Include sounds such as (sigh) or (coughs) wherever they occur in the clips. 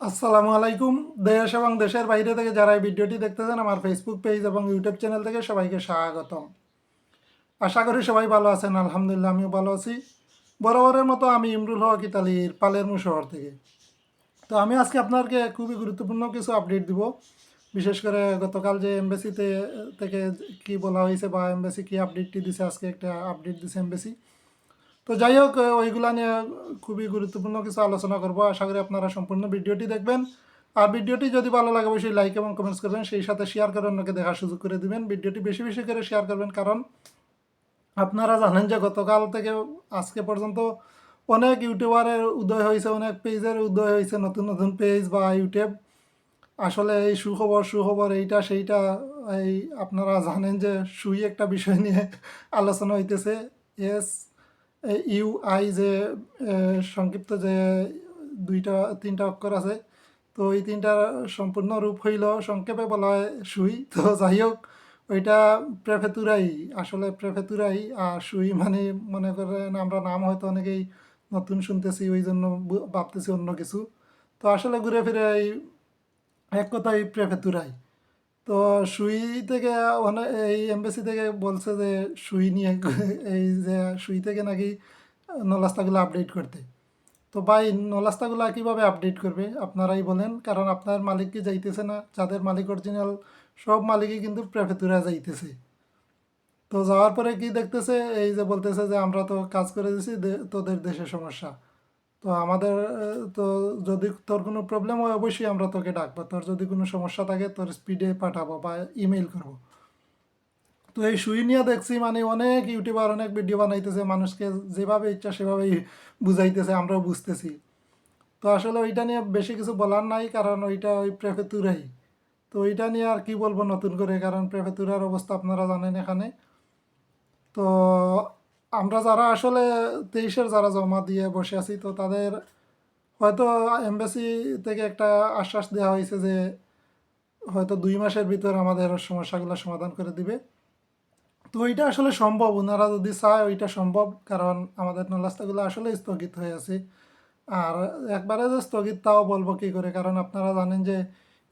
আসসালামু আলাইকুম। দেশ এবং দেশের বাইরে থেকে যারা এই ভিডিওটি দেখতেছেন, আমার ফেসবুক পেজ এবং ইউটিউব চ্যানেল থেকে সবাইকে স্বাগতম। আশা করি সবাই ভালো আছেন, আলহামদুলিল্লাহ আমিও ভালো আছি। বরাবরের মতো আমি ইমরুল হক, ইতালির পালেরমু শহর থেকে। তো আমি আজকে আপনাকে খুবই গুরুত্বপূর্ণ কিছু আপডেট দিব। বিশেষ করে গতকাল যে এমবেসিতে থেকে কি বলা হয়েছে বা এমবেসি কি আপডেটটি দিছে, আজকে একটা আপডেট দিছে এমবেসি তো যাই হোক ওইগুলা নিয়ে খুবই গুরুত্বপূর্ণ কিছু আলোচনা করব। আশা করি আপনারা সম্পূর্ণ ভিডিওটি দেখবেন। আর ভিডিওটি যদি ভালো লাগে, অবশ্যই লাইক এবং কমেন্টস করবেন। সেই সাথে শেয়ার করে অন্যকে দেখার সুযোগ করে দিবেন। ভিডিওটি বেশি বেশি করে শেয়ার করবেন, কারণ আপনারা জানেন যে গতকাল থেকে আজকে পর্যন্ত অনেক ইউটিউবারের উদয় হয়েছে, অনেক পেজের উদয় হয়েছে, নতুন নতুন পেজ বা ইউটিউব। আসলে এই সুখবর সুখবর এইটা, সেইটা, এই আপনারা জানেন যে সুই একটা বিষয় নিয়ে আলোচনা হইতেছে। এস ইউ আই যে সংক্ষিপ্ত যে দুইটা, তিনটা অক্ষর আছে, তো এই তিনটার সম্পূর্ণ রূপ হইল সংক্ষেপে বলা হয় সুই। তো যাই হোক, ওইটা প্রেফেতুরাই, আসলে প্রেফেতুরাই, আর সুই মানে মনে করেন আমরা নাম হয়তো অনেকেই নতুন শুনতেছি, ওই জন্য ভাবতেছি অন্য কিছু। তো আসলে ঘুরে ফিরে এই এক কথাই প্রেফেতুরাই। তো সুই থেকে অনেক এই এমবেসি থেকে বলছে যে সুই নিয়ে (laughs) এই যে সুই থেকে নাকি নলাস্তাগুলো আপডেট করতে। তো ভাই, নলাস্তাগুলো কীভাবে আপডেট করবে? আপনারাই বলেন, কারণ আপনার মালিক কি যাইতেছে না? যাদের মালিক অরিজিনাল সব মালিকই কিন্তু প্রেফেতুরা যাইতেছে। তো যাওয়ার পরে কি দেখতেছে? এই যে বলতেছে যে, আমরা তো কাজ করে দিছি তোদের দেশের সমস্যা। তো আমাদের তো যদি তোর কোনো প্রবলেম হয়, অবশ্যই আমরা তোকে ডাকবো। তোর যদি কোনো সমস্যা থাকে, তোর স্পিডে পাঠাবো বা ইমেল করব। তো এই সুই নিয়ে দেখছি মানে অনেক ইউটিউবার অনেক ভিডিও বানাইতেছে, মানুষকে যেভাবে ইচ্ছা সেভাবেই বুঝাইতেছে, আমরাও বুঝতেছি। তো আসলে ওইটা নিয়ে বেশি কিছু বলার নাই, কারণ ওইটা ওই প্রেফেতুরাই তো ওইটা নিয়ে আর কি বলব নতুন করে, কারণ প্রেফেতুরার অবস্থা আপনারা জানেন এখানে। তো আমরা যারা আসলে তেইশের যারা জমা দিয়ে বসে আছি, তো তাদের হয়তো এমবাসি থেকে একটা আশ্বাস দেওয়া হয়েছে যে হয়তো দুই মাসের ভিতর আমাদের সমস্যাগুলো সমাধান করে দিবে। তো ওইটা আসলে সম্ভব, ওনারা যদি চায় ওইটা সম্ভব, কারণ আমাদের নলাস্তাগুলো আসলে স্থগিত হয়ে আছে। আর একবারে যে স্থগিত, তাও বলব কী করে, কারণ আপনারা জানেন যে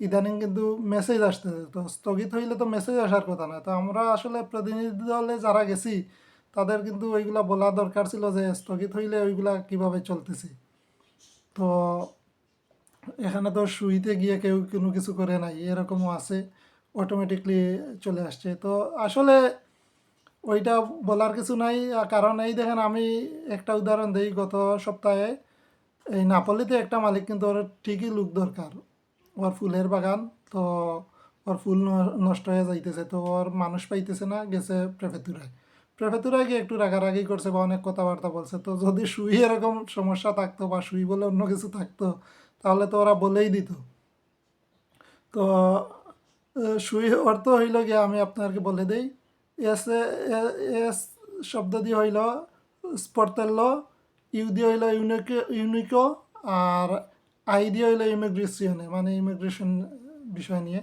ইদানিং কিন্তু মেসেজ আসতেছে। তো স্থগিত হইলে তো মেসেজ আসার কথা না। তো আমরা আসলে প্রতিনিধি দলে যারা গেছি তাদের কিন্তু ওইগুলা বলা দরকার ছিল যে স্থগিত হইলে ওইগুলা কীভাবে চলতেছে। তো এখানে তো সুইতে গিয়ে কেউ কোনো কিছু করে নাই, এরকমও আছে অটোমেটিকলি চলে আসছে। তো আসলে ওইটা বলার কিছু নাই কারণ এই দেখেন আমি একটা উদাহরণ দিই, গত সপ্তাহে এই নাপলিতে একটা মালিক কিন্তু ওর ঠিকই লুক দরকার। ওর ফুলের বাগান, তো ওর ফুল নষ্ট হয়ে যাইতেছে, তো ওর মানুষ পাইতেছে না, গেছে প্রেফেতুরায় প্রেফেতুরায় গিয়ে একটু রাগারাগি করছে বা অনেক কথাবার্তা বলছে? তো যদি সুই এরকম সমস্যা থাকতো বা সুই বলে অন্য কিছু থাকতো, তাহলে তো ওরা বলেই দিত। তো সুই অর্থ হইল গিয়ে আমি আপনাকে বলে দেই, এস এস শব্দ দিয়ে হইল স্পর্তেল্ল ইউ দিয়ে হইল ইউনিকো ইউনিকো, আর আই দিয়ে হইল ইমিগ্রেশনে মানে ইমিগ্রেশন বিষয় নিয়ে।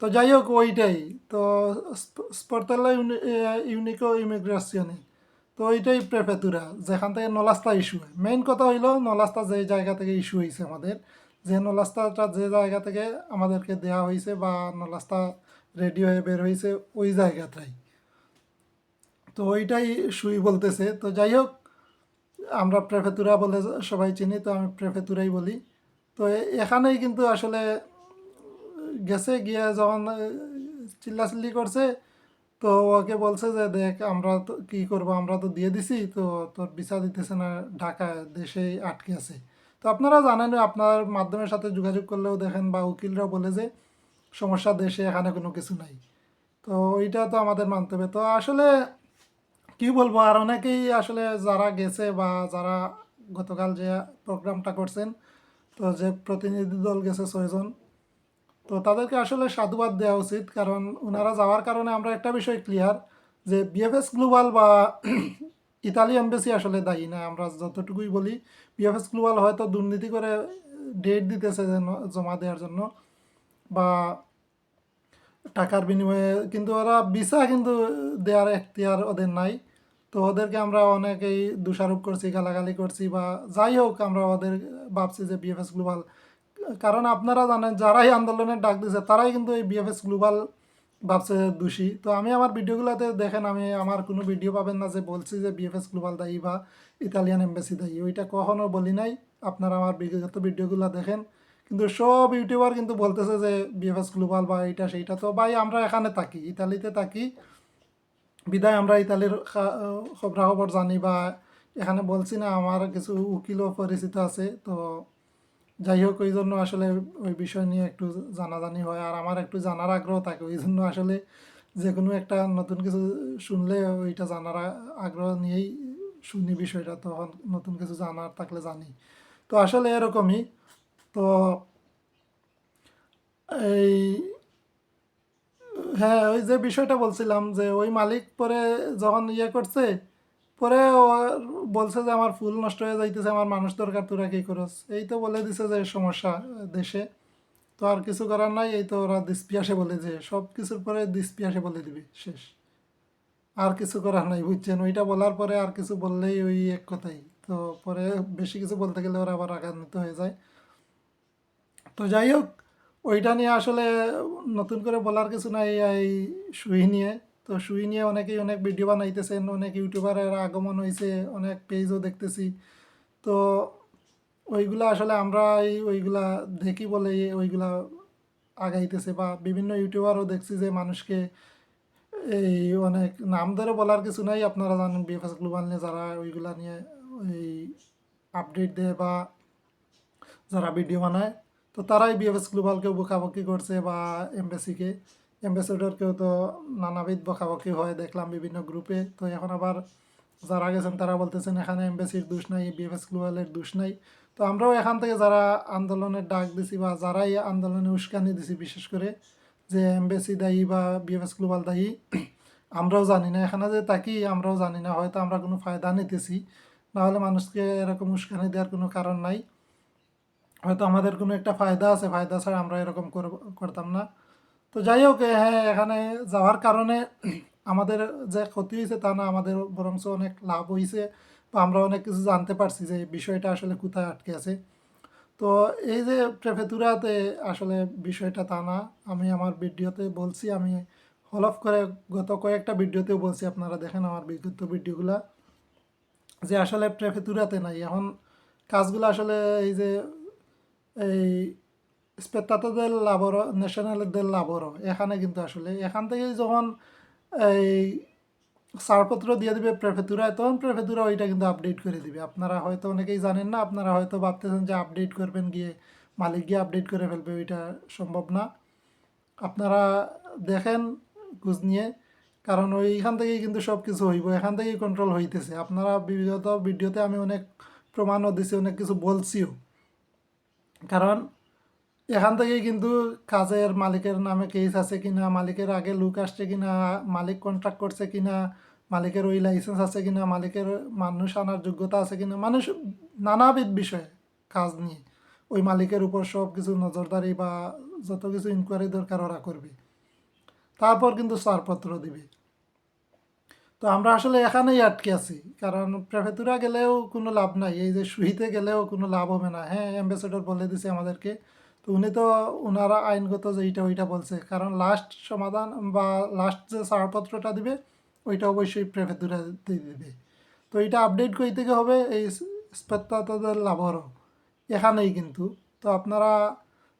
তো যাই হোক ওইটাই। তো স্পর্তেল্ল ইউনিকো ইমিগ্রেশনে। তো ওইটাই প্রেফেতুরা, যেখান থেকে নলাস্তা ইস্যু হয়। মেইন কথা হইল, নলাস্তা যে জায়গা থেকে ইস্যু হয়েছে আমাদের। যে নলাস্তাটা যে জায়গা থেকে আমাদেরকে দেওয়া হয়েছে বা নলাস্তা রেডি হয়ে বের হয়েছে ওই জায়গাটাই। তো ওইটাই সুই বলতেছে। তো যাই হোক আমরা প্রেফেতুরা বলে সবাই চিনি, তো আমি প্রেফেতুরাই বলি। তো এখানেই কিন্তু আসলে গেছে, গিয়ে যখন চিল্লাচিল্লি করছে, তো ওকে বলছে যে, দেখ, আমরা তো, কী করব? আমরা তো দিয়ে দিছি, তো তোর ভিসা দিতেছে না, ঢাকা দেশেই আটকে আছে। তো আপনারা জানেন, আপনার মাধ্যমের সাথে যোগাযোগ করলেও দেখেন বা উকিলরাও বলে যে, সমস্যা দেশে এখানে কোনো কিছু নাই। তো ওইটা তো আমাদের মানতে হবে। তো আসলে কি বলব, আর অনেকেই আসলে যারা গেছে বা যারা গতকাল যে প্রোগ্রামটা করছেন, তো যে প্রতিনিধি দল গেছে ছয়জন তো তাদেরকে আসলে সাধুবাদ দেওয়া উচিত, কারণ ওনারা যাওয়ার কারণে আমরা একটা বিষয় ক্লিয়ার যে বিএফএস গ্লোবাল বা (clears throat) ইতালি এমবেসি আসলে দায়ী না। আমরা যতটুকুই বলি বিএফএস গ্লোবাল হয়তো দুর্নীতি করে ডেট দিতেছে জমা দেওয়ার জন্য বা টাকার বিনিময়ে, কিন্তু ওরা ভিসা কিন্তু দেওয়ার এখতিয়ার ওদের নাই। তো ওদেরকে আমরা অনেকেই দোষারোপ করছি, গালাগালি করছি বা যাই হোক, আমরা ওদের ভাবছি যে বিএফএস গ্লোবাল কারণ আপনারা জানেন, যারাই আন্দোলনের ডাক দিছে, তারাই কিন্তু এই বিএফএস গ্লোবাল ভাবছে দোষী। তো আমি আমার ভিডিওগুলোতে দেখেন, আমি আমার কোনো ভিডিও পাবেন না যে বলছি যে বিএফএস গ্লোবাল দায়ী বা ইতালিয়ান এম্বাসি দায়ী। ওইটা কখনো বলি নাই, আপনারা আমার বিগত ভিডিওগুলো দেখেন। কিন্তু সব ইউটিউবার কিন্তু বলতেছে যে বিএফএস গ্লোবাল বা এইটা সেইটা। তো ভাই, আমরা এখানে থাকি, ইতালিতে থাকি। বিদায়, আমরা ইতালির খবরাখবর জানি বা এখানে বলছি না, আমার কিছু উকিলও পরিচিত আছে। তো যাই হোক ওই জন্য আসলে ওই বিষয় নিয়ে একটু জানাজানি হয়। আর আমার একটু জানার আগ্রহ থাকে ওই জন্য আসলে যে কোনো একটা নতুন কিছু শুনলে ওইটা জানার আগ্রহ নিয়েই শুনি বিষয়টা। তখন নতুন কিছু জানার থাকলে জানি। তো আসলে এরকমই। তো এই হ্যাঁ ওই যে বিষয়টা বলছিলাম যে ওই মালিক পরে যখন ইয়ে করছে পরে ও বলছে যে আমার ফুল নষ্ট হয়ে যাইতেছে, আমার মানুষ দরকার, তোরা কি করস? এই তো বলে দিছে যে সমস্যা দেশে। তো আর কিছু করার নাই, এই তো ওরা দিসপিয়াসে বলে যে, সব কিছুর পরে দিসপিয়াসে বলে দিবি, শেষ। আর কিছু করার নাই, বুঝছেন? ওইটা বলার পরে আর কিছু বললেই ওই এক কথাই। তো পরে বেশি কিছু বলতে গেলে ওরা আবার রাগান্বিত হয়ে যায়। তো যাই হোক, ওইটা নিয়ে আসলে নতুন করে বলার কিছু নাই, এই সুই নিয়ে। তো সুই নিয়ে অনেকেই অনেক ভিডিও বানাইতেছেন, অনেক ইউটিউবারের আগমন হয়েছে অনেক পেজও দেখতেছি। তো ওইগুলা আসলে আমরা এই ওইগুলা দেখি বলে ওইগুলা আগাইতেছে বা বিভিন্ন ইউটিউবারও দেখছি যে মানুষকে এই অনেক নাম ধরে বলার কিছু নাই। আপনারা জানেন বিএফএস গ্লোবাল নিয়ে যারা ওইগুলা নিয়ে ওই আপডেট দেয় বা যারা ভিডিও বানায়, তো তারাই বিএফএস গ্লোবালকেও বকাবকি করছে বা এমবেসিকে অ্যাম্বাসেডরকেও তো নানাবিধ বকাবকি হয়, দেখলাম বিভিন্ন গ্রুপে। তো এখন আবার যারা গেছেন তারা বলতেছেন, এখানে এমবেসির দোষ নাই বিএফএস গ্লোবালের দোষ নাই। তো আমরাও এখান থেকে যারা আন্দোলনের ডাক দিছি বা যারাই আন্দোলনে উস্কানি দিছি, বিশেষ করে যে এমবেসি দায়ী বা বিএফএস গ্লোবাল দায়ী, আমরাও জানি না। এখানে যে তাকি, আমরাও জানি না, হয়তো আমরা কোনো ফায়দা নিতেছি। নাহলে মানুষকে এরকম উস্কানি দেওয়ার কোনো কারণ নাই। হয়তো আমাদের কোনো একটা ফায়দা আছে, ফায়দা ছাড়া আমরা এরকম করতাম না। তো যাই হোক হ্যাঁ এখানে যাওয়ার কারণে আমাদের যে ক্ষতি হয়েছে তা না, আমাদের বরঞ্চ অনেক লাভ হয়েছে। বা আমরা অনেক কিছু জানতে পারছি যে বিষয়টা আসলে কোথায় আটকে আছে। তো এই যে প্রেফেতুরাতে আসলে বিষয়টা তা না, আমি আমার ভিডিওতে বলছি, আমি হলফ করে গত কয়েকটা ভিডিওতেও বলছি, আপনারা দেখেন আমার বিগত ভিডিওগুলা, যে আসলে প্রেফেতুরাতে নাই। এখন কাজগুলো আসলে এই যে এই স্পেত্তাতো দেল লাবর ন্যাশনাল দেল লাবর এখানে কিন্তু আসলে, এখান থেকেই যখন এই ছাড়পত্র দিয়ে দিবে প্রেফেতুরায় তখন প্রেফেতুরা ওইটা কিন্তু আপডেট করে দিবে। আপনারা হয়তো অনেকেই জানেন না, আপনারা হয়তো ভাবতেছেন যে আপডেট করবেন গিয়ে, মালিক গিয়ে আপডেট করে ফেলবে, ওইটা সম্ভব না। আপনারা দেখেন, খোঁজ নিয়ে, কারণ ওইখান থেকেই কিন্তু সব কিছু হইব, এখান থেকেই কন্ট্রোল হইতেছে। আপনারা বিগত ভিডিওতে আমি অনেক প্রমাণও দিছি, অনেক কিছু বলছিও। কারণ এখান থেকেই কিন্তু কাজের মালিকের নামে কেস আছে কিনা, মালিকের আগে লুক আসছে কিনা, মালিক কন্ট্রাক্ট করছে কিনা, মালিকের ওই লাইসেন্স আছে কিনা, মালিকের মানুষ আনার যোগ্যতা আছে কিনা, মানুষ নানাবিধ বিষয়ে কাজ নিয়ে ওই মালিকের উপর সব কিছু নজরদারি বা যত কিছু ইনকোয়ারি দরকার ওরা করবে। তারপর কিন্তু ছাড়পত্র দিবে। তো আমরা আসলে এখানেই আটকে আছি, কারণ প্রেফেতুরা গেলেও কোনো লাভ নাই, এই যে সুহিতে গেলেও কোনো লাভ হবে না। হ্যাঁ অ্যাম্বাসেডর বলে দিছে আমাদেরকে তো উনি তো ওনারা আইনগত যে এইটা ওইটা বলছে। কারণ লাস্ট সমাধান বা লাস্ট যে ছাড়পত্রটা দিবে, ওইটা অবশ্যই প্রেফেতুরাতে দিবে। তো এটা আপডেট কই থেকে হবে? এই স্পেত্তাদের লাভরও। এখানেই কিন্তু। তো আপনারা,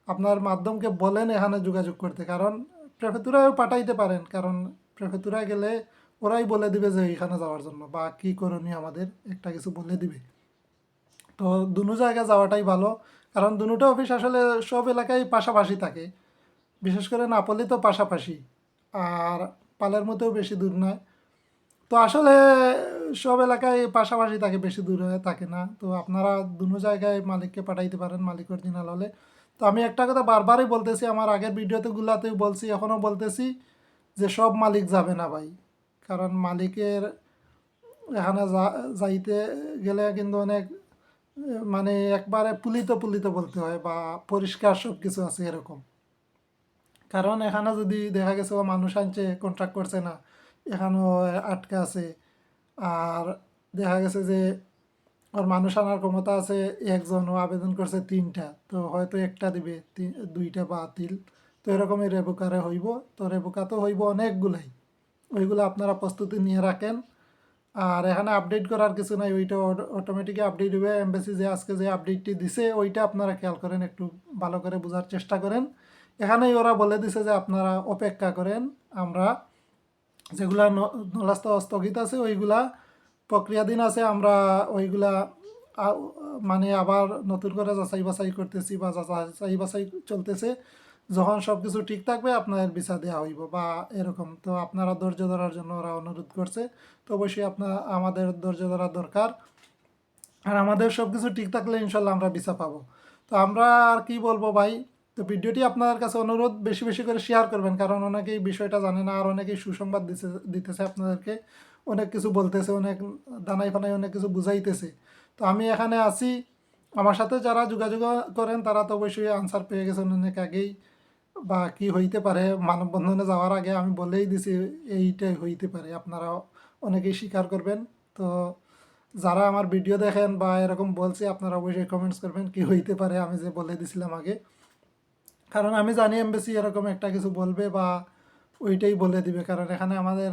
আপনার মাধ্যমকে বলেন এখানে যোগাযোগ করতে। কারণ প্রেফেতুরাও পাঠাইতে পারেন। কারণ প্রেফেতুরা গেলে ওরাই বলে দিবে যে এখানে যাওয়ার জন্য বা কী করণীয় আমাদের, একটা কিছু বলে দিবে। তো দুনো জায়গায় যাওয়াটাই ভালো। কারণ দুটো অফিস আসলে সব এলাকায় পাশাপাশি থাকে। বিশেষ করে নাপলি তো পাশাপাশি, আর পালের মধ্যেও বেশি দূর নয়। তো আসলে সব এলাকায় পাশাপাশি থাকে, বেশি দূরে থাকে না। তো আপনারা দুনো জায়গায় মালিককে পাঠাইতে পারেন মালিক অরিজিনাল হলে তো আমি একটা কথা বারবারই বলতেছি, আমার আগের ভিডিওতে গুলাতেও বলছি, এখনও বলতেছি যে সব মালিক যাবে না ভাই। কারণ মালিকের এখানে যাইতে গেলে কিন্তু অনেক মানে একবারে পুলিত পুলিত বলতে হয় বা পরিষ্কার সব কিছু আছে এরকম। কারণ এখানে যদি দেখা গেছে ও মানুষ আনছে কন্ট্রাক্ট করছে না, এখানেও আটকা আছে। আর দেখা গেছে যে ওর মানুষ আনার ক্ষমতা আছে, একজন ও আবেদন করছে তিনটা, তো হয়তো একটা দিবে দুইটা বাতিল তো এরকমই রেবুকারে হইব। তো রেবুকা তো হইব অনেকগুলাই। ওইগুলো আপনারা প্রস্তুতি নিয়ে রাখেন। আর এখানে আপডেট করার কিছু নাই, ওইটা অটোমেটিক আপডেট হবে। এমবেসি যে আজকে যে আপডেটটি দিছে, ওইটা আপনারা খেয়াল করেন, একটু ভালো করে বোঝার চেষ্টা করেন। এখানেই ওরা বলে দিছে যে আপনারা অপেক্ষা করেন, আমরা যেগুলা নলাস্ত স্থগিত আছে, ওইগুলা প্রক্রিয়াধীন আছে, আমরা ওইগুলা মানে আবার নতুন করে যাচাই বাছাই করতেছি বা যাচাই বাছাই চলতেছে। যখন সব কিছু ঠিক থাকবে আপনার ভিসা দেওয়া হইব বা এরকম। তো আপনারা ধৈর্য ধরার জন্য ওরা অনুরোধ করছে। তো অবশ্যই আপনার আমাদের ধৈর্য ধরা দরকার। আর আমাদের সব কিছু ঠিক থাকলে ইনশাল্লাহ আমরা ভিসা পাবো। তো আমরা আর কি বলব ভাই? তো ভিডিওটি আপনাদের কাছে অনুরোধ, বেশি বেশি করে শেয়ার করবেন। কারণ অনেকেই বিষয়টা জানে না, আর অনেকেই সুসংবাদ দিতে দিতেছে আপনাদেরকে। অনেক কিছু বলতেছে, অনেক দানাই ফানাই অনেক কিছু বুঝাইতেছে। তো আমি এখানে আছি। আমার সাথে যারা যোগাযোগ করেন, তারা তো অবশ্যই আনসার পেয়ে গেছেন অনেক আগেই। বা কি হইতে পারে, মানববন্ধনে যাওয়ার আগে আমি বলেই দিছি, এইটাই হইতে পারে। আপনারা অনেকেই স্বীকার করবেন। তো যারা আমার ভিডিও দেখেন বা এরকম বলছি, আপনারা অবশ্যই কমেন্টস করবেন, কি হইতে পারে আমি যে বলে দিছিলাম আগে। কারণ আমি জানি এমবেসি এরকম একটা কিছু বলবে বা ওইটাই বলে দিবে। কারণ এখানে আমাদের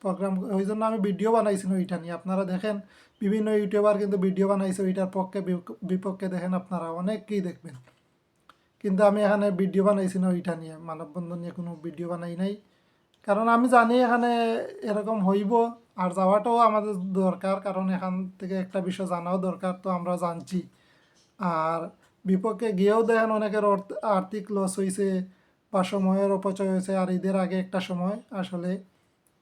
প্রোগ্রাম ওই জন্য আমি ভিডিও বানাইছি ওইটা নিয়ে। আপনারা দেখেন, বিভিন্ন ইউটিউবার কিন্তু ভিডিও বানাইছে, ওইটার পক্ষে বিপ- বিপক্ষে দেখেন আপনারা, অনেককেই দেখবেন। কিন্তু আমি এখানে ভিডিও বানাইছি না, ওইটা নিয়ে। মানববন্ধন নিয়ে কোনো ভিডিও বানাই নাই। কারণ আমি জানি এখানে এরকম হইব, আর যাওয়াটাও আমাদের দরকার। কারণ এখান থেকে একটা বিষয় জানাও দরকার, তো আমরা জানছি। আর বিপক্ষে গিয়েও দেখেন অনেকের আর্থিক লস হয়েছে বা সময়ের অপচয় হয়েছে আর ঈদের আগে একটা সময় আসলে।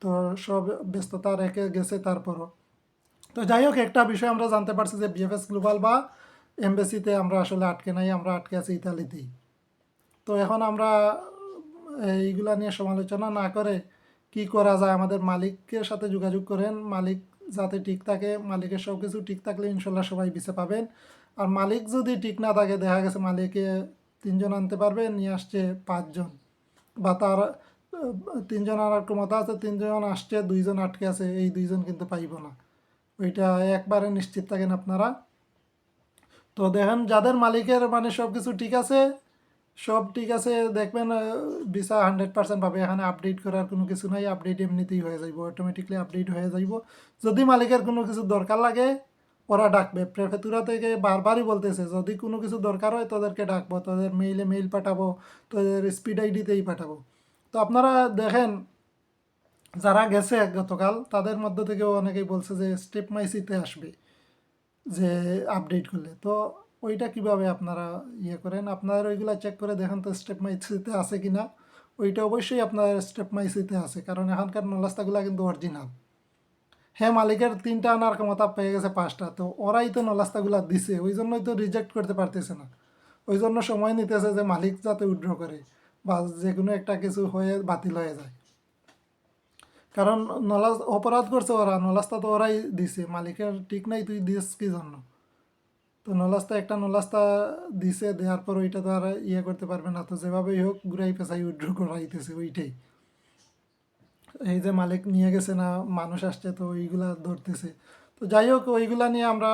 তো সব ব্যস্ততা রেখে গেছে তারপরও। তো যাই হোক, একটা বিষয় আমরা জানতে পারছি যে বিএফএস গ্লোবাল বা এমবেসিতে আমরা আসলে আটকে নাই, আমরা আটকে আছি ইতালিতেই। তো এখন আমরা এইগুলা নিয়ে সমালোচনা না করে কি করা যায়? আমাদের মালিকের সাথে যোগাযোগ করেন, মালিক যাতে ঠিক থাকে, মালিকের সব কিছু ঠিক থাকলে ইনশাল্লাহ সবাই বিছে পাবেন। আর মালিক যদি ঠিক না থাকে, দেখা গেছে মালিকে তিনজন আনতে পারবে, নিয়ে আসছে পাঁচজন। বা তার তিনজন আনার ক্ষমতা আছে, তিনজন আসছে, দুইজন আটকে আছে, এই দুইজন কিন্তু পাইব না। ওইটা একবারে নিশ্চিত থাকেন আপনারা। তো দেখেন যাদের মালিকের মানে সব কিছু ঠিক আছে, সব ঠিক আছে, দেখবেন ভিসা হান্ড্রেড পার্সেন্ট পাবে। এখানে আপডেট করার কোনো কিছু নাই আপডেট এমনিতেই হয়ে যাইব অটোমেটিকলি আপডেট হয়ে যাইব। যদি মালিকের কোনো কিছু দরকার লাগে, ওরা ডাকবে। প্রেফেতুরা থেকে বারবারই বলতেছে, যদি কোনো কিছু দরকার হয়, তাদেরকে ডাকবো, তাদের মেইলে মেইল পাঠাবো, তোদের স্পিড আইডিতেই পাঠাবো। তো আপনারা দেখেন, যারা গেছে গতকাল, তাদের মধ্য থেকেও অনেকেই বলছে যে স্টেপ মাইসিতে আসবে। যে আপডেট করলে। তো ওইটা কীভাবে আপনারা ইয়ে করেন? আপনারা ওইগুলা চেক করে দেখেন তো স্টেপ মাইসিতে আছে কি না ওইটা অবশ্যই আপনার স্টেপ মাইসিতে আছে, কারণ এখানকার নলাস্তাগুলো কিন্তু অরিজিনাল হ্যাঁ মালিকের তিনটা আনার ক্ষমতা পেয়ে গেছে পাঁচটা, তো ওরাই তো নলাস্তাগুলো দিছে ওই জন্যই তো রিজেক্ট করতে পারতেছে না। ওই জন্য সময় নিতেছে যে মালিক যাতে উইড্র করে, বা যে কোনো একটা কিছু হয়ে বাতিল হয়ে যায়। কারণ নলাজ অপরাধ করছে ওরা নলাস্তা তো ওরাই দিছে, মালিকের ঠিক নাই, তুই দিস কি জন্য? তো নলাস্তা একটা নলাস্তা দিছে, দেওয়ার পর ওইটা তো আর ইয়ে করতে পারবে না, তো যেভাবেই হোক ঘুরাই পেছাই উইড্র করাইতেছে ওইটাই। এই যে মালিক নিয়ে গেছে না, মানুষ আসছে, তো ওইগুলা ধরতেছে। তো যাই হোক, ওইগুলা নিয়ে আমরা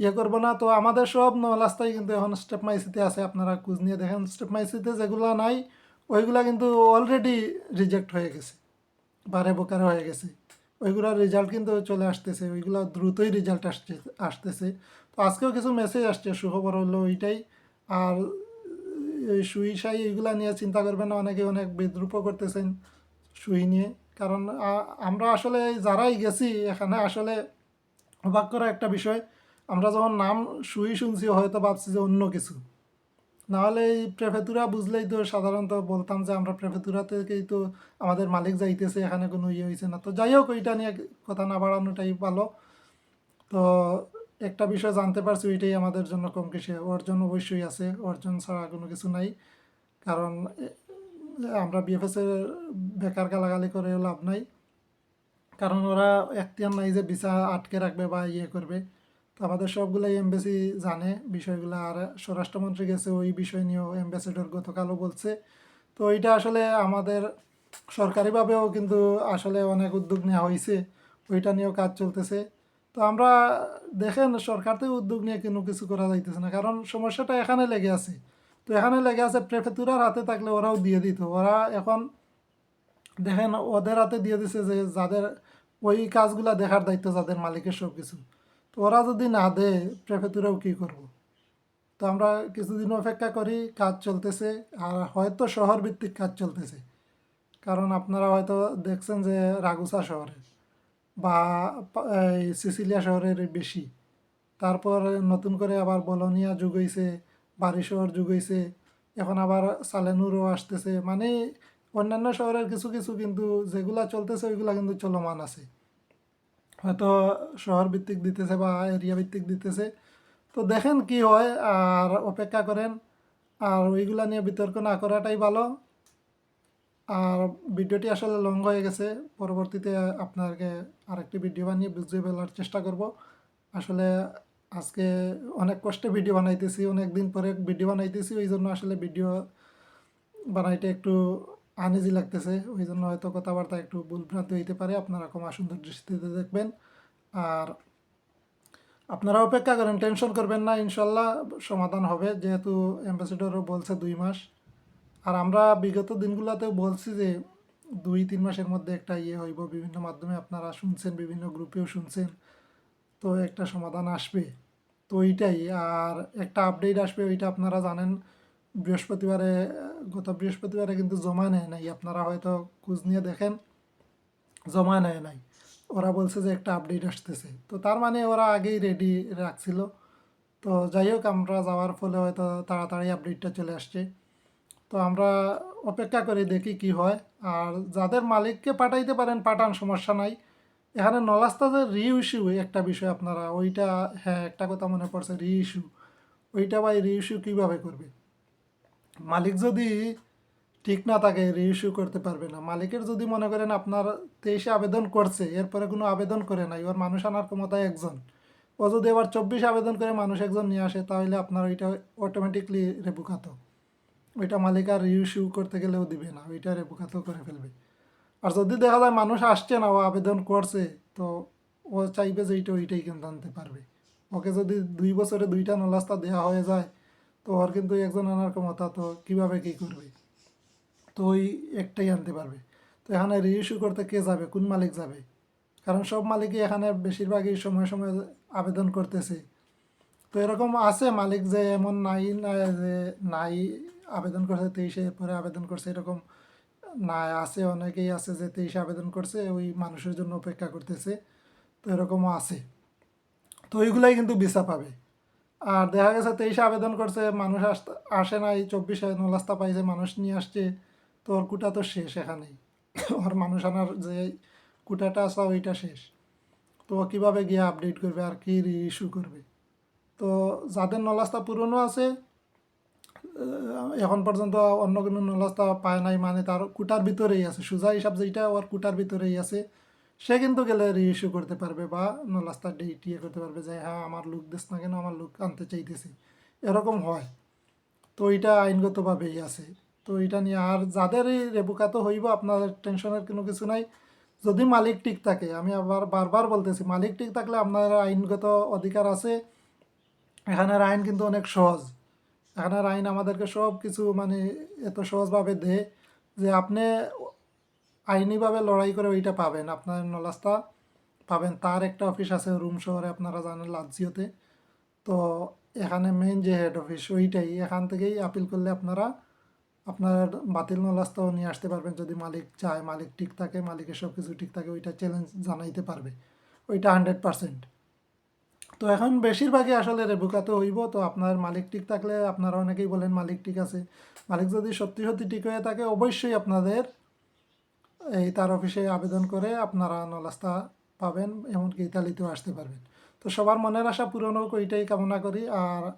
ইয়ে করব না, তো আমাদের সব নলাস্তাই কিন্তু এখন স্টেপ মাইসিতে আছে, আপনারা খোঁজ নিয়ে দেখেন স্টেপ মাইসিতে যেগুলো নাই, ওইগুলা কিন্তু অলরেডি রিজেক্ট হয়ে গেছে। বারে বোকারে হয়ে গেছে। ওইগুলোর রেজাল্ট কিন্তু চলে আসতেছে, ওইগুলো দ্রুতই রেজাল্ট আসছে, আসতেছে। তো আজকেও কিছু মেসেজ আসছে, সুখবর হলো ওইটাই। আর সুই সাই এইগুলা নিয়ে চিন্তা করবেন না, অনেকে অনেক বিদ্রুপও করতেছেন সুই নিয়ে। কারণ আমরা আসলে যারাই গেছি, এখানে আসলে অবাক করা একটা বিষয়। আমরা যখন নাম সুই শুনছি, হয়তো ভাবছি যে অন্য কিছু। নাহলে এই প্রেফেতুরা বুঝলেই তো সাধারণত বলতাম যে আমরা প্রেফেতুরা থেকেই তো আমাদের মালিক যাইতেছে, এখানে কোনো ইয়ে হয়েছে না। তো যাই হোক, ওইটা নিয়ে কথা না বাড়ানোটাই ভালো। তো একটা বিষয় জানতে পারছি, ওইটাই আমাদের জন্য কম কিসে অর্জন অবশ্যই আছে, অর্জন ছাড়া কোনো কিছু নাই। কারণ আমরা বিএফএস এর বেকার গালাগালি করে লাভ নাই। কারণ ওরা এখতিয়ার নাই যে ভিসা আটকে রাখবে বা ইয়ে করবে। তো আমাদের সবগুলাই এমবেসি জানে, বিষয়গুলো আর স্বরাষ্ট্রমন্ত্রী গেছে ওই বিষয় নিয়েও অ্যাম্বাসেডর গতকালও বলছে। তো এইটা আসলে আমাদের সরকারিভাবেও কিন্তু আসলে অনেক উদ্যোগ নেওয়া হয়েছে, ওইটা নিয়েও কাজ চলতেছে। তো আমরা দেখেন, সরকার থেকে উদ্যোগ নিয়ে কোনো কিছু করা যাইতেছে না, কারণ সমস্যাটা এখানে লেগে আছে। তো এখানে লেগে আছে প্রেফেতুরার হাতে থাকলে ওরাও দিয়ে দিত, ওরা এখন দেখেন ওদের হাতে দিয়ে দিছে যে যাদের ওই কাজগুলা দেখার দায়িত্ব যাদের মালিকের সব কিছু তো ওরা যদি না দেয় প্রেফেতুরাও কী করব? তো আমরা কিছুদিন অপেক্ষা করি, কাজ চলতেছে। আর হয়তো শহর ভিত্তিক কাজ চলতেছে। কারণ আপনারা হয়তো দেখছেন যে রাগুসা শহরে বা সিসিলিয়া শহরের বেশি। তারপর নতুন করে আবার বলনিয়া যুগ হইছে বাড়ি শহর যুগ হইছে, এখন আবার সালেনুরও আসতেছে। মানে অন্যান্য শহরের কিছু কিছু কিন্তু যেগুলা চলতেছে, ওইগুলা কিন্তু চলমান আছে। হয়তো শহর ভিত্তিক দিতেছে বা এরিয়া ভিত্তিক দিতেছে। তো দেখেন কি হয়, আর অপেক্ষা করেন, আর ওইগুলা নিয়ে বিতর্ক না করাটাই ভালো। আর ভিডিওটি আসলে লং হয়ে গেছে, পরবর্তীতে আপনাকে আরেকটি ভিডিও বানিয়ে বুঝিয়ে ফেলার চেষ্টা করব। আসলে আজকে অনেক কষ্টে ভিডিও বানাইতেছি অনেক দিন পরে ভিডিও বানাইতেছি ওই জন্য আসলে ভিডিও বানাইতে একটু আনইজি লাগতেছে ওই জন্য হয়তো কথাবার্তা একটু ভুলভ্রান্তি হইতে পারে। আপনারা ক্ষমা সুন্দর দৃষ্টিতে দেখবেন। আর আপনারা অপেক্ষা করেন, টেনশন করবেন না, ইনশাল্লাহ সমাধান হবে। যেহেতু অ্যাম্বাসেডরও বলছে দুই মাস। আর আমরা বিগত দিনগুলোতেও বলছি যে দুই, তিন মাসের মধ্যে একটা ইয়ে হইব। বিভিন্ন মাধ্যমে আপনারা শুনছেন, বিভিন্ন গ্রুপেও শুনছেন। তো একটা সমাধান আসবে। তো ওইটাই। আর একটা আপডেট আসবে, ওইটা আপনারা জানেন। বৃহস্পতিবারে, গত বৃহস্পতিবারে কিন্তু জমা নেয় নাই। আপনারা হয়তো খোঁজ নিয়ে দেখেন, জমা নেয় নাই। ওরা বলছে যে একটা আপডেট আসতেছে। তো তার মানে ওরা আগেই রেডি রাখছিল। তো যাই হোক, আমরা যাওয়ার ফলে হয়তো তাড়াতাড়ি আপডেটটা চলে আসছে। তো আমরা অপেক্ষা করে, দেখি কি হয়। আর যাদের মালিককে পাঠাইতে পারেন, পাঠান, সমস্যা নাই। এখানে নলাস্তা যে রি ইস্যু একটা বিষয় আপনারা, ওইটা হ্যাঁ একটা কথা মনে পড়ছে রি ইস্যু ওইটা বা রি ইস্যু কীভাবে করবে? মালিক যদি ঠিক না থাকে রি ইস্যু করতে পারবে না। মালিকের যদি মনে করেন আপনার তেইশে আবেদন করছে, এরপরে কোনো আবেদন করে নাই, ওর মানুষ আনার ক্ষমতা একজন। ও যদি এবার চব্বিশ আবেদন করে মানুষ একজন নিয়ে আসে, তাহলে আপনার ওইটা অটোমেটিকলি রেবুকাতো ওইটা মালিক আর ইস্যু করতে গেলেও দিবে না, ওইটা রেবুকাতো করে ফেলবে। আর যদি দেখা যায় মানুষ আসছে না, ও আবেদন করছে, তো ও চাইবে যে এইটা ওইটাই কিন্তু আনতে পারবে। ওকে যদি দুই বছরে দুইটা নলাস্তা দেওয়া হয়ে যায় তো ওর কিন্তু একজন আনার ক্ষমতা, তো কীভাবে কী করবে? তো ওই একটাই আনতে পারবে। তো এখানে রিইস্যু করতে কে যাবে? কোন মালিক যাবে? কারণ সব মালিকই এখানে বেশিরভাগই সময় সময় আবেদন করতেছে। তো এরকম আছে, মালিক যে এমন নাই, না, যে নাই আবেদন করছে, তেইশে পরে আবেদন করছে, এরকম না আছে, অনেকেই আছে যে তেইশে আবেদন করছে, ওই মানুষের জন্য অপেক্ষা করতেছে। তো এরকমও আছে। তো ওইগুলাই কিন্তু ভিসা পাবে। আর দেখা গেছে তেইশে আবেদন করছে, মানুষ আসে নাই, চব্বিশে নলাস্তা পাইছে, মানুষ নিয়ে আসছে। তো ওর কুটা তো শেষ এখানেই। (coughs) ওর মানুষ আনার যে কুটাটা আছে, ওইটা শেষ। তো কীভাবে গিয়ে আপডেট করবে আর কি ইস্যু করবে? তো যাদের নলাস্তা পুরনো আছে এখন পর্যন্ত অন্য কোনো নলাস্তা পায় নাই মানে তার কুটার ভিতরেই আছে। সোজা হিসাব যেটা ওর কুটার ভিতরেই আছে। সে কিন্তু গেলে রিইস্যু করতে পারবে বা নলাস্তা ডেট ইয়ে করতে পারবে যে হ্যাঁ আমার লুক দিস না কেন, আমার লুক আনতে চাইতেছি। এরকম হয়। তো এটা আইনগতভাবেই আছে। তো এটা নিয়ে আর যাদের এই রেবুকাতো হইব আপনাদের টেনশনের কোনো কিছু নাই। যদি মালিক ঠিক থাকে, আমি আবার বারবার বলতেছি, মালিক ঠিক থাকলে আপনার আইনগত অধিকার আছে। এখানের আইন কিন্তু অনেক সহজ। এখানের আইন আমাদেরকে সব কিছু মানে এত সহজভাবে দেয় যে, আপনি আইনিভাবে লড়াই করে ওইটা পাবেন। আপনার নলাস্তা পাবেন। তার একটা অফিস আছে রুম শহরে, আপনারা জানেন লাজিওতে তো এখানে মেইন যে হেড অফিস ওইটাই। এখান থেকেই আপিল করলে আপনারা আপনার বাতিল নলাস্তাও নিয়ে আসতে পারবেন। যদি মালিক চায়, মালিক ঠিক থাকে, মালিকের সব কিছু ঠিক থাকে, ওইটা চ্যালেঞ্জ জানাইতে পারবে। ওইটা হান্ড্রেড পারসেন্ট তো এখন বেশিরভাগই আসলে রেবুকাতে হইব। তো আপনার মালিক ঠিক থাকলে আপনারা অনেকেই বলেন মালিক ঠিক আছে। মালিক যদি সত্যি সত্যি ঠিক হয়ে থাকে, অবশ্যই আপনাদের এই তার অফিসে আবেদন করে আপনারা নলাস্তা পাবেন, এমনকি ইতালিতেও আসতে পারবেন। তো সবার মনের আশা পূরণ হোক, ওইটাই কামনা করি। আর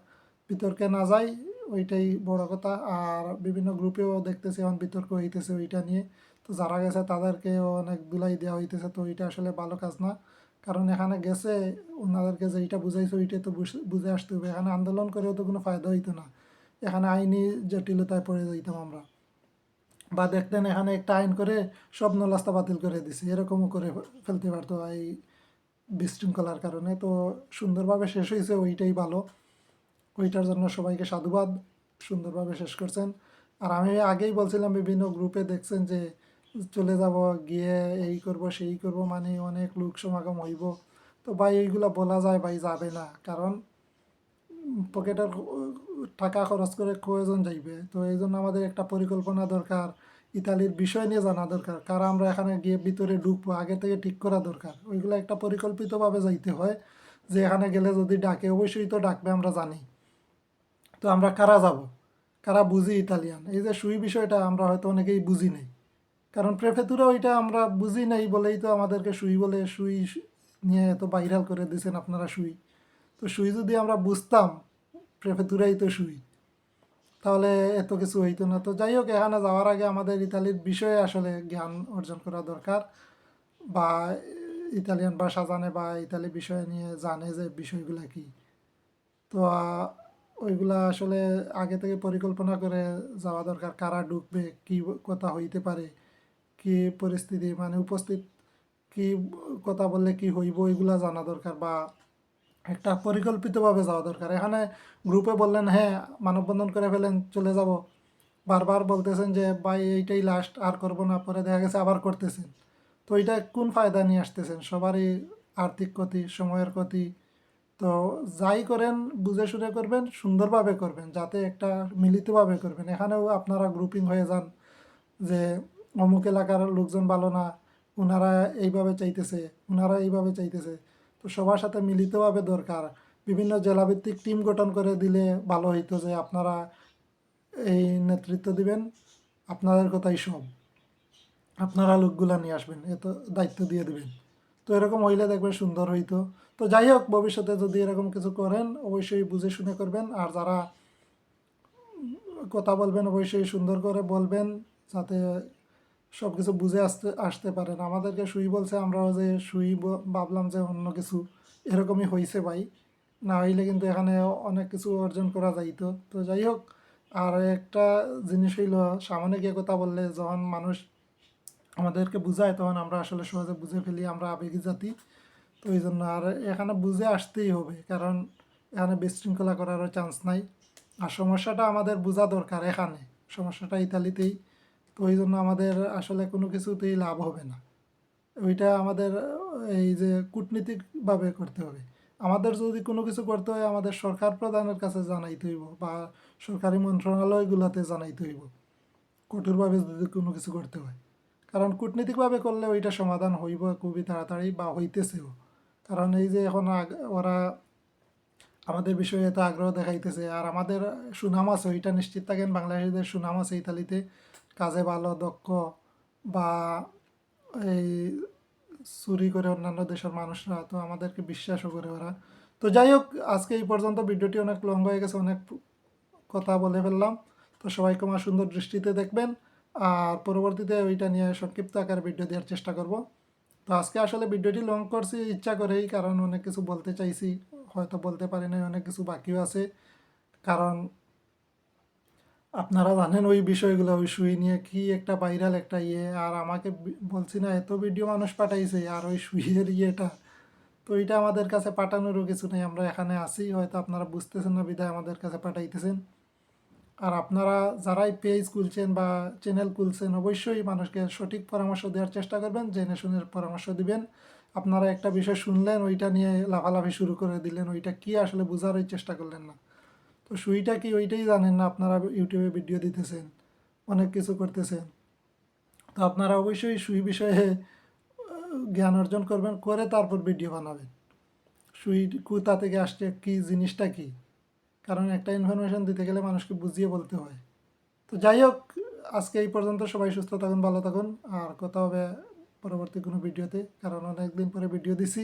বিতর্কে না যাই, ওইটাই বড় কথা। আর বিভিন্ন গ্রুপেও দেখতেছি, এখন বিতর্ক হইতেছে ওইটা নিয়ে। তো যারা গেছে তাদেরকেও অনেক দুলাই দেওয়া হইতেছে, তো ওইটা আসলে ভালো কাজ না। কারণ এখানে গেছে, ওনাদেরকে যে এইটা বুঝাইছে, ওইটাই তো বুঝ- বুঝে আসতে হবে। এখানে আন্দোলন করেও তো কোনো ফায়দা হইতো না। এখানে আইনি জটিলতায় পড়ে যাইতাম আমরা। বা দেখতেন এখানে একটা আইন করে সব নলাস্তা বাতিল করে দিছে। এরকমও করে ফেলতে পারতো এই বিশৃঙ্খলার কারণে। তো সুন্দরভাবে শেষ হয়েছে, ওইটাই ভালো। ওইটার জন্য সবাইকে সাধুবাদ। সুন্দরভাবে শেষ করছেন। আর আমি আগেই বলছিলাম, বিভিন্ন গ্রুপে দেখছেন যে চলে যাব, গিয়ে এই করব, সেই করব মানে অনেক লোক সমাগম হইব। তো ভাই, এইগুলো বলা যায় ভাই, যাবে না। কারণ পকেটের টাকা খরচ করে কয়জন যাইবে? তো এই জন্য আমাদের একটা পরিকল্পনা দরকার, ইতালির বিষয় নিয়ে জানা দরকার কারণ আমরা এখানে গিয়ে ভিতরে ঢুকবো, আগে থেকে ঠিক করা দরকার। ওইগুলো একটা পরিকল্পিতভাবে যাইতে হয়, যে এখানে গেলে যদি ডাকে, অবশ্যই তো ডাকবে, আমরা জানি। তো আমরা কারা যাব? কারা বুঝি ইতালিয়ান? এই যে সুই বিষয়টা আমরা হয়তো অনেকেই বুঝি নেই। কারণ প্রেফেতুরা ওইটা আমরা বুঝি নাই বলেই তো আমাদেরকে সুই বলে সুই নিয়ে এত ভাইরাল করে দিয়েছেন আপনারা সুই। তো সুই যদি আমরা বুঝতাম প্রেফেতুরাই তো সুই, তাহলে এত কিছু হইতো না। তো যাই হোক, এখানে যাওয়ার আগে আমাদের ইতালির বিষয়ে আসলে জ্ঞান অর্জন করা দরকার, বা ইতালিয়ান ভাষা জানে, বা ইতালি বিষয় নিয়ে জানে যে বিষয়গুলো কি। তো ওইগুলা আসলে আগে থেকে পরিকল্পনা করে যাওয়া দরকার, কারা ঢুকবে, কি কথা হইতে পারে, কি পরিস্থিতি মানে উপস্থিত, কি কথা বললে কি হইব এগুলা জানা দরকার, বা একটা পরিকল্পিতভাবে যাওয়া দরকার। এখানে গ্রুপে বললেন হ্যাঁ মানববন্ধন করে ফেলেন, চলে যাব। বারবার বলতেছেন যে, ভাই, এইটাই লাস্ট আর করব না। পরে দেখা গেছে আবার করতেছেন। তো এটা কোন ফায়দা নিয়ে আসতেছেন? সবারই আর্থিক ক্ষতি, সময়ের ক্ষতি। তো যাই করেন, বুঝে শুনে করবেন, সুন্দরভাবে করবেন, যাতে একটা মিলিতভাবে করবেন। এখানেও আপনারা গ্রুপিং হয়ে যান যে, অমুক এলাকার লোকজন ভালো না ওনারা এইভাবে চাইতেছে ওনারা এইভাবে চাইতেছে। তো সবার সাথে মিলিতভাবে দরকার। বিভিন্ন জেলাভিত্তিক টিম গঠন করে দিলে ভালো হইতো যে আপনারা এই নেতৃত্ব দিবেন, আপনাদের কথাই সব। আপনারা লোকগুলা নিয়ে আসবেন এত দায়িত্ব দিয়ে দেবেন। তো এরকম হইলে দেখবেন সুন্দর হইতো। তো যাই হোক, ভবিষ্যতে যদি এরকম কিছু করেন, অবশ্যই বুঝে শুনে করবেন। আর যারা কথা বলবেন, অবশ্যই সুন্দর করে বলবেন, যাতে সব কিছু বুঝে আসতে আসতে পারেন আমাদেরকে সুই বলছে, আমরাও যে ব- ভাবলাম যে অন্য কিছু। এরকমই হয়েছে ভাই। না হইলে কিন্তু এখানে অনেক কিছু অর্জন করা যাইতো। তো যাই হোক, আর একটা জিনিস হইল, সামনে গিয়ে কথা বললে, যখন মানুষ আমাদেরকে বুঝায়, তখন আমরা আসলে সহজে বুঝে ফেলি, আমরা আবেগী জাতি। তো এই জন্য আর এখানে বুঝে আসতেই হবে, কারণ এখানে বিশৃঙ্খলা করারও চান্স নাই। আর সমস্যাটা আমাদের বোঝা দরকার এখানে। সমস্যাটা ইতালিতেই। তো ওই জন্য আমাদের আসলে কোনো কিছুতেই লাভ হবে না। ওইটা আমাদের, এই যে কূটনীতিকভাবে করতে হবে। আমাদের যদি কোনো কিছু করতে হয়, আমাদের সরকার প্রধানের কাছে জানাইতে হইব বা সরকারি মন্ত্রণালয়গুলোতে জানাইতে হইব। কঠোরভাবে যদি কোনো কিছু করতে হয়। কারণ কূটনীতিকভাবে করলে ওইটা সমাধান হইব খুবই তাড়াতাড়ি বা হইতেছেও। কারণ এই যে এখন ওরা আমাদের বিষয়ে এত আগ্রহ দেখাইতেছে, আর আমাদের সুনাম আছে, ওইটা নিশ্চিত থাকেন বাংলাদেশিদের সুনাম আছে ইতালিতে। কাজে ভালো, দক্ষ বা এই চুরি করে অন্যান্য দেশের মানুষরা, তো আমাদেরকে বিশ্বাসও করে ওরা। তো যাই হোক, আজকে এই পর্যন্ত ভিডিওটি অনেক লং হয়ে গেছে, অনেক কথা বলে ফেললাম। তো সবাই আমার সুন্দর দৃষ্টিতে দেখবেন। আর পরবর্তীতে ওইটা নিয়ে সংক্ষিপ্ত আকারে ভিডিও দেওয়ার চেষ্টা করব। তো আজকে আসলে ভিডিওটি লং করছি, ইচ্ছা করেই, কারণ অনেক কিছু বলতে চাইছি, হয়তো বলতে পারি নাই, অনেক কিছু বাকিও আছে। কারণ আপনারা জানেন ওই বিষয়গুলো, ওই সুই নিয়ে কি একটা ভাইরাল একটা ইয়ে আর আমাকে বলছি না, এত ভিডিও মানুষ পাঠাইছে, আর ওই সুইয়ের ইয়েটা। তো এটা আমাদের কাছে পাঠানোরও কিছু নেই, আমরা এখানে আসি হয়তো আপনারা বুঝতেছেন না বিদায় আমাদের কাছে পাঠাইতেছেন। আর আপনারা যারাই পেজ খুলছেন বা চ্যানেল খুলছেন, অবশ্যই মানুষকে সঠিক পরামর্শ দেওয়ার চেষ্টা করবেন, জেনে শুনে পরামর্শ দিবেন। আপনারা একটা বিষয় শুনলেন, ওইটা নিয়ে লাফালাফি শুরু করে দিলেন, ওইটা কি আসলে বোঝারই চেষ্টা করলেন না। তো সুইটা কি ওইটাই জানেন না? আপনারা ইউটিউবে ভিডিও দিতেছেন, অনেক কিছু করতেছেন। তো আপনারা অবশ্যই সুই বিষয়ে জ্ঞান অর্জন করবেন, করে তারপর ভিডিও বানাবেন। সুই কোথা থেকে আসছে, কি জিনিসটা কি? কারণ একটা ইনফরমেশন দিতে গেলে মানুষকে বুঝিয়ে বলতে হয়। তো যাই হোক, আজকে এই পর্যন্ত সবাই সুস্থ থাকুন, ভালো থাকুন। আর কথা হবে পরবর্তী কোনো ভিডিওতে, কারণ অনেক দিন পরে ভিডিও দিছি।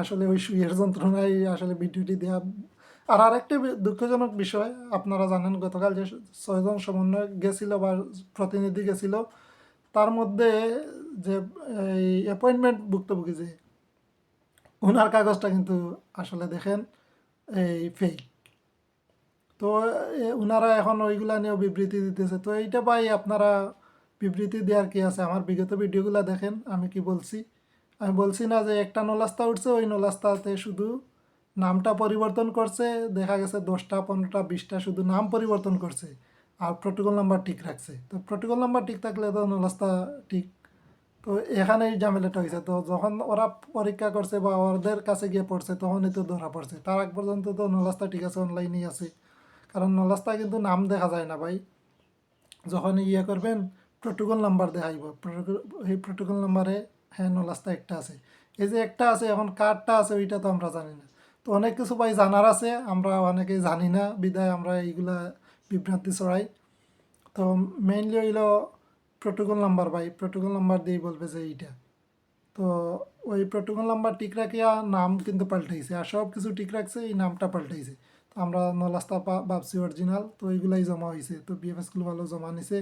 আসলে ওই সুইয়ের যন্ত্রণায় আসলে ভিডিওটি দেওয়া আর আরেকটি দুঃখজনক বিষয়, আপনারা জানেন গতকাল যে ছয়জন সমন্বয় গেছিল বা প্রতিনিধি গেছিল, তার মধ্যে যে, এই অ্যাপয়েন্টমেন্ট ভুক্তভোগী যে ওনার কাগজটা কিন্তু আসলে দেখেন, এই ফেক তো ওনারা এখন ওইগুলা নিয়েও বিবৃতি দিতেছে। তো এইটা ভাই আপনারা বিবৃতি দেওয়ার কি আছে? আমার বিগত ভিডিওগুলো দেখেন, আমি কি বলছি? আমি বলছি না যে একটা নলাস্তা উঠছে, ওই নলাস্তাতে শুধু নামটা পরিবর্তন করছে, দেখা গেছে দশটা, পনেরোটা, বিশটা শুধু নাম পরিবর্তন করছে আর প্রোটোকল নাম্বার ঠিক রাখছে। তো প্রোটোকল নাম্বার ঠিক থাকলে তো নলাস্তা ঠিক। তো এখানেই ঝামেলাটা হয়েছে। তো যখন ওরা পরীক্ষা করছে বা ওদের কাছে গিয়ে পড়ছে, তখনই তো ধরা পড়ছে। তার আগ পর্যন্ত তো নলাস্তা ঠিক আছে অনলাইনেই আছে। কারণ নলাস্তা কিন্তু নাম দেখা যায় না ভাই। যখন ইয়ে করবেন প্রোটোকল নাম্বার দেখাইব। এই প্রোটোকল নাম্বারে হ্যাঁ নলাস্তা একটা আছে। এই যে একটা আছে, এখন কার্ডটা আছে, ওইটা তো আমরা জানি না। তো অনেক কিছু ভাই জানার আছে, আমরা অনেকেই জানি না, বিদায় আমরা এইগুলা বিভ্রান্তি ছড়াই। তো মেইনলি হইল প্রোটোকল নাম্বার ভাই প্রোটোকল নাম্বার দিয়ে বলবে যে এইটা। তো ওই প্রোটোকল নাম্বার ঠিক রাখিয়া নাম কিন্তু পাল্টাইছে, আর সব কিছু ঠিক রাখছে, এই নামটা পাল্টাইছে। তো আমরা নলাস্তা ভাবছি অরিজিনাল তো ওইগুলাই জমা হয়েছে তো বিএফএসগুলো ভালো জমা নিছে।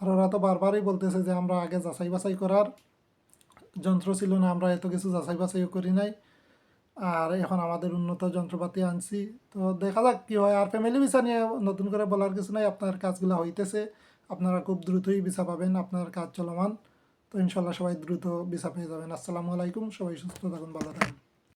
আর ওরা তো বারবারই বলতেছে যে আমরা আগে যাচাই বাছাই করার যন্ত্র ছিল না, আমরা এত কিছু যাচাই বাছাইও করি নাই। আর এখন আমাদের উন্নত যন্ত্রপাতি আনছি। তো দেখা যাক কী হয়। আর ফ্যামিলি ভিসা নিয়ে নতুন করে বলার কিছু নাই। আপনার কাজগুলো হইতেছে। আপনারা খুব দ্রুতই ভিসা পাবেন। আপনার কাজ চলমান। তো ইনশাল্লাহ সবাই দ্রুত ভিসা পেয়ে যাবেন। আসসালামু আলাইকুম। সবাই সুস্থ থাকুন, ভালো থাকুন।